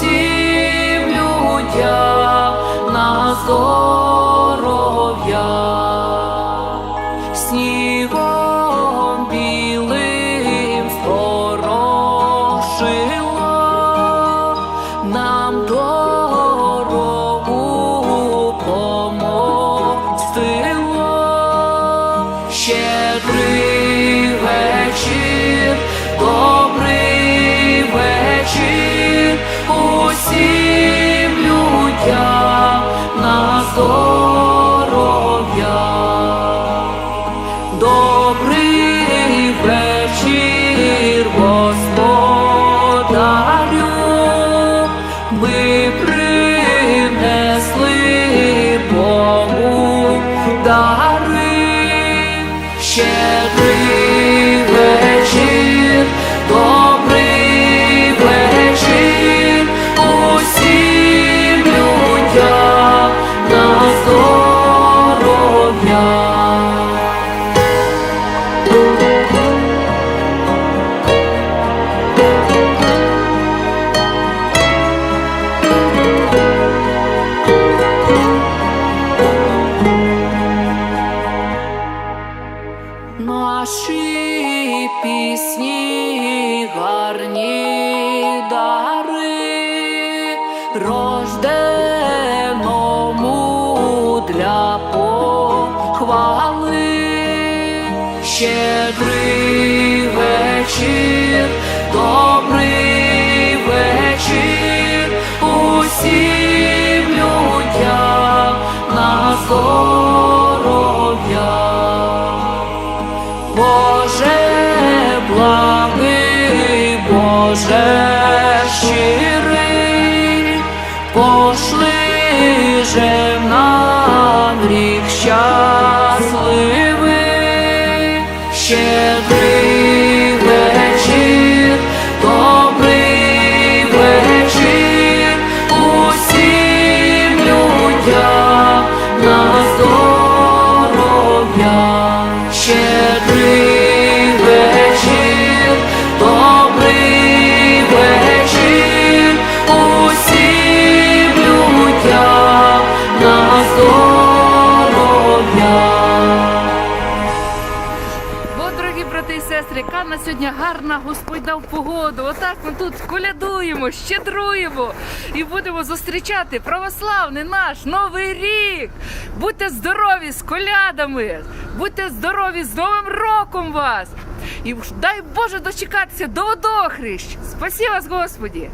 усім людям на здоров'я. Снігом білим спорошило нам дорогу помостило. Щедрий ми принесли Богу дари. Щедрий вечір, добрий людям на здоров'я. Пісні гарні дари рожденому для похвали. Щедрий вечір, добрий Боже благий, Боже щирий, пошли же нам рік щасливий, брати і сестри, яка на сьогодні гарна Господь дав погоду. Отак ми тут колядуємо, щедруємо і будемо зустрічати православний наш новий рік. Будьте здорові з колядами, будьте здорові з Новим роком вас. І дай Боже дочекатися до водохрещ. Спасі вас, Господі!